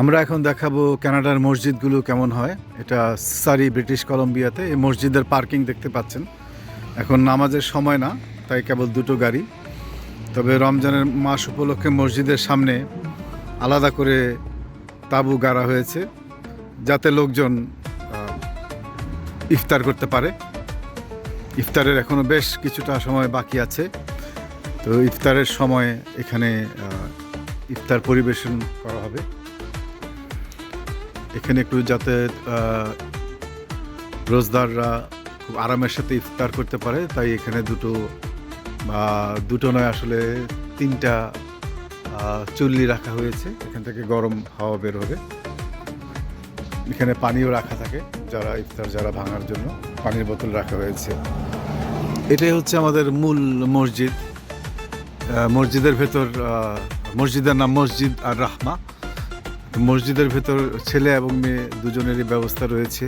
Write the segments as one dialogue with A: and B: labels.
A: আমরা এখন দেখাবো কানাডার মসজিদগুলো কেমন হয়। এটা সারি ব্রিটিশ কলম্বিয়াতে, এই মসজিদের পার্কিং দেখতে পাচ্ছেন। এখন নামাজের সময় না, তাই কেবল দুটো গাড়ি। তবে রমজানের মাস উপলক্ষে মসজিদের সামনে আলাদা করে তাঁবু গাড়া হয়েছে, যাতে লোকজন ইফতার করতে পারে। ইফতারের এখনও বেশ কিছুটা সময় বাকি আছে। তো ইফতারের সময় এখানে ইফতার পরিবেশন করা হবে। এখানে একটু যাতে রোজদাররা খুব আরামের সাথে ইফতার করতে পারে, তাই এখানে দুটো, বা দুটো নয়, আসলে তিনটা চুল্লি রাখা হয়েছে। এখান থেকে গরম হাওয়া বের হবে। এখানে পানিও রাখা থাকে, যারা ইফতার, যারা ভাঙার জন্য। পানির বোতল রাখা হয়েছে। এটাই হচ্ছে আমাদের মূল মসজিদ। মসজিদের ভেতর মসজিদের নাম মসজিদ আর রাহমা। মসজিদের ভেতর ছেলে এবং মেয়ে দুজনেরই ব্যবস্থা রয়েছে।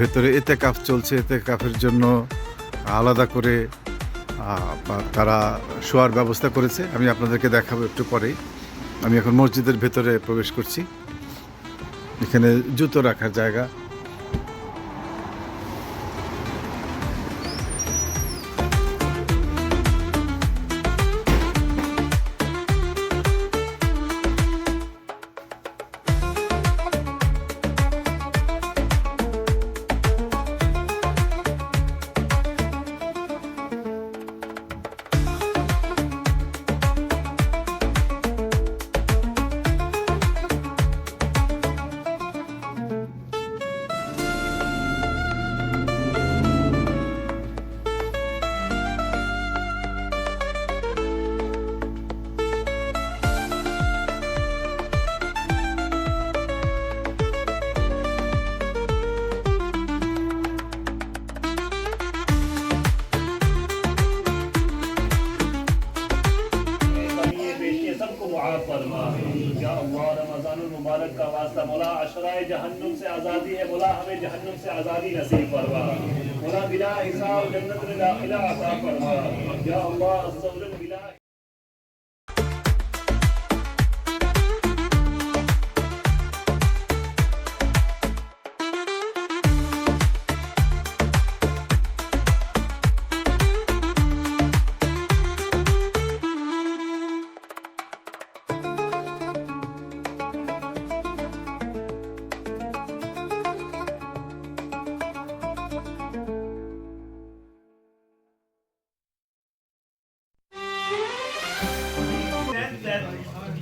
A: ভেতরে এতে কাপ চলছে, এতে কাপের জন্য আলাদা করে তারা শোয়ার ব্যবস্থা করেছে। আমি আপনাদেরকে দেখাবো একটু পরেই। আমি এখন মসজিদের ভেতরে প্রবেশ করছি। এখানে জুতো রাখার জায়গা।
B: کو معاف فرما۔ یا اللہ، رمضان المبارک کا واسطہ، مولا عشرائے جہنم سے آزادی ہے، مولا ہمیں جہنم سے آزادی نصیب فرما۔ مولا بلا حساب جنت میں داخلہ عطا فرما۔ یا اللہ الصبر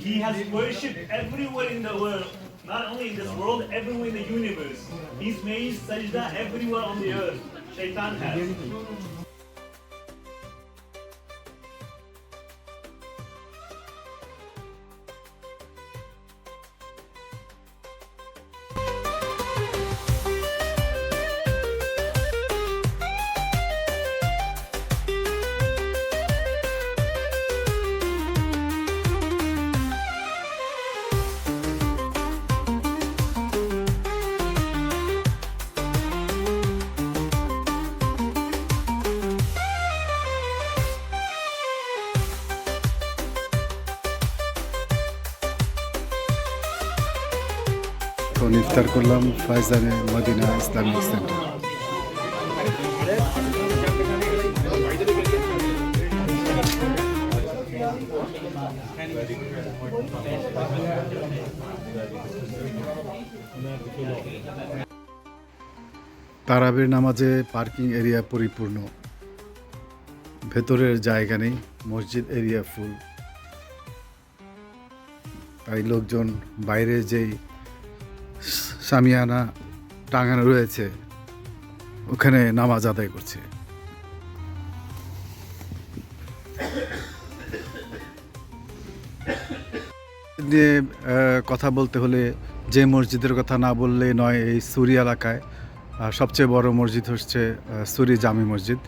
B: he has worshipped everywhere in the world, not only in this world, everywhere in the universe. He's made sajda everywhere on the earth. Shaitan has.
A: এখন ইফতার করলাম ফাইজানে মদিনা ইসলামিক সেন্টার। তারাবির নামাজে পার্কিং এরিয়া পরিপূর্ণ। ভেতরের জায়গা নেই, মসজিদ এরিয়া ফুল। তাই লোকজন বাইরে যেই সামিয়ানা টাঙানো রয়েছে। ওখানে নামাজ আদায় করছে। নিয়ে কথা বলতে হলে যে মসজিদের কথা না বললে নয় এই সুরি এলাকায়। সবচেয়ে বড় মসজিদ হচ্ছে সুরি জামি মসজিদ।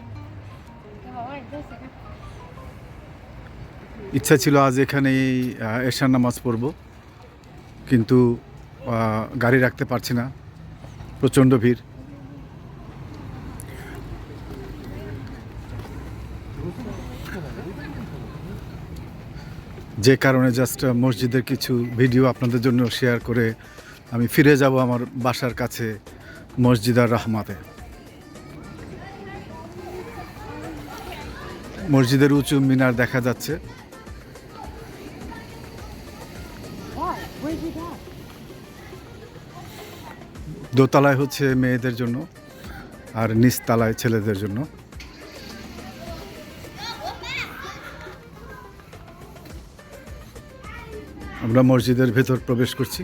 A: ইচ্ছা ছিল আজ এখানেই এশার নামাজ পড়ব। কিন্তু গাড়ি রাখতে পারছি না। প্রচণ্ড ভিড়। যে কারণে জাস্ট মসজিদের কিছু ভিডিও আপনাদের জন্য শেয়ার করে আমি ফিরে যাব আমার বাসার কাছে, মসজিদ আর রহমাতে। মসজিদের উঁচু মিনার দেখা যাচ্ছে। দোতলায় হচ্ছে মেয়েদের জন্য আর নিচতলায় ছেলেদের জন্য। আমরা মসজিদের ভেতর প্রবেশ করছি।